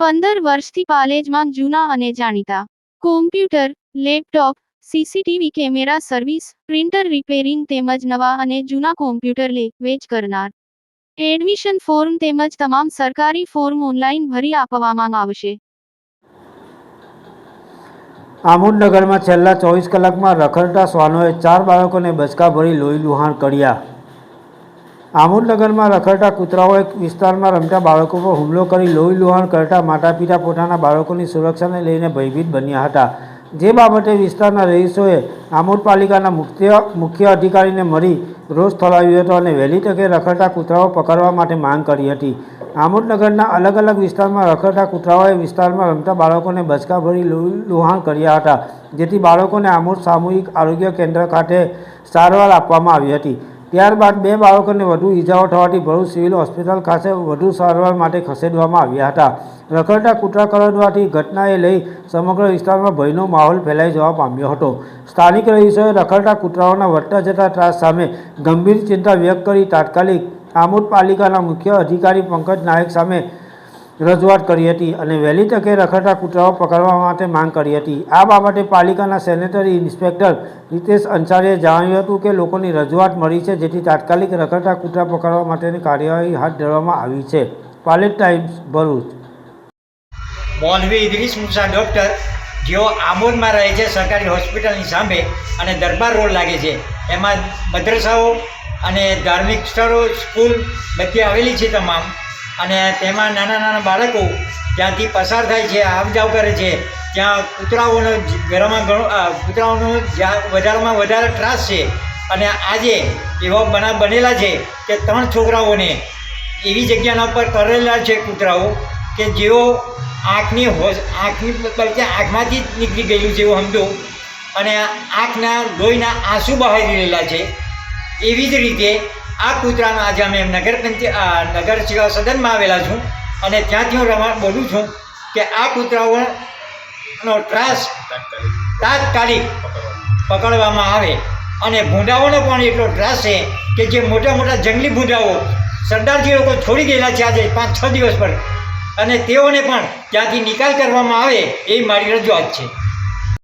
પંદર વર્ષથી પાલેજમાં જૂના અને જાણીતા. Computer laptop CCTV camera service printer repairing તેમજ નવા અને જૂના કોમ્પ્યુટર લે, વેચ કરનાર. એડમિશન ફોર્મ તેમજ તમામ સરકારી ફોર્મ ઓનલાઈન ભરી આપવામાં આવશે. આમોદનગરમાં છેલ્લા ચોવીસ કલાકમાં રખડતા શ્વાનોએ ચાર બાળકોને બચકા ભરી લોહી લુહાણ કર્યા. આમોદનગરમાં રખડતા કૂતરાઓએ વિસ્તારમાં રમતા બાળકો પર હુમલો કરી લોહી લુહાણ કરતા માતા પિતા પોતાના બાળકોની સુરક્ષાને લઈને ભયભીત બન્યા હતા. જે બાબતે વિસ્તારના રહીશોએ આમોદ પાલિકાના મુખ્ય મુખ્ય અધિકારીને મળી રોષ ઠરાવ્યો હતો અને વહેલી તકે રખડતા કૂતરાઓ પકડવા માટે માંગ કરી હતી. આમોદનગરના અલગ અલગ વિસ્તારમાં રખડતા કૂતરાઓએ વિસ્તારમાં રમતા બાળકોને બચકા ભરી લોહી લુહાણ કર્યા હતા, જેથી બાળકોને આમોદ સામૂહિક આરોગ્ય કેન્દ્ર ખાતે સારવાર આપવામાં આવી હતી. ત્યારબાદ બે બાળકોને વધુ ઈજાઓ થવાથી ભરૂચ સિવિલ હોસ્પિટલ ખાતે વધુ સારવાર માટે ખસેડવામાં આવ્યા હતા. રખડતા કૂતરા કરડવાથી ઘટનાએ લઈ સમગ્ર વિસ્તારમાં ભયનો માહોલ ફેલાઈ જવા પામ્યો હતો. સ્થાનિક રહીશોએ રખડતા કૂતરાઓના વધતા જતા ત્રાસ સામે ગંભીર ચિંતા વ્યક્ત કરી તાત્કાલિક આમોદ પાલિકાના મુખ્ય અધિકારી પંકજ નાયક સામે રજૂઆત કરી હતી અને વહેલી તકે રખડતા કૂતરાઓ પકડવા માટે માંગ કરી હતી. આ બાબતે પાલિકાના સેનેટરી ઇન્સ્પેક્ટર રીતેશ અંસારીએ જણાવ્યું હતું કે લોકોની રજૂઆત મળી છે જેથી તાત્કાલિક રખડતા કૂતરા પકડવા માટેની કાર્યવાહી હાથ ધરવામાં આવી છે. પાલેટ ટાઈમ્સ, ભરૂચ. મોલવી ઇદ્રીસ મુસા ડૉક્ટર, જેઓ આમોદમાં રહે છે સરકારી હોસ્પિટલની સામે અને દરબાર રોડ લાગે છે. એમાં મદ્રસાઓ અને ધાર્મિક સ્થળો, સ્કૂલ બધી આવેલી છે તમામ. અને તેમાં નાના નાના બાળકો ત્યાંથી પસાર થાય છે આવ જાવ કરે છે. ત્યાં કૂતરાઓનો ઘરમાં ઘણો કૂતરાઓનો વધારેમાં વધારે ત્રાસ છે. અને આજે એવા બનાવ બનેલા છે કે ત્રણ છોકરાઓને એવી જગ્યાના ઉપર કરેલા છે કૂતરાઓ કે જેઓ આંખની હોશ આંખની બલકે આંખમાંથી જ નીકળી ગયેલું છે, એવું સમજો. અને આંખના લોહીના આંસુ બહાર રહેલા છે. એવી જ રીતે આ કૂતરાનો આજે અમે નગર પંચાયત નગર સેવા સદનમાં આવેલા છું અને ત્યાંથી હું રમા બોલું છું કે આ કૂતરાઓનો ત્રાસ તાત્કાલિક પકડવામાં આવે અને ભૂંડાઓનો પણ એટલો ત્રાસ છે કે જે મોટા મોટા જંગલી ભૂંડાઓ સરદારજી લોકો છોડી ગયેલા છે આજે પાંચ છ દિવસ પર. અને તેઓને પણ ત્યાંથી નિકાલ કરવામાં આવે એ મારી રજૂઆત છે.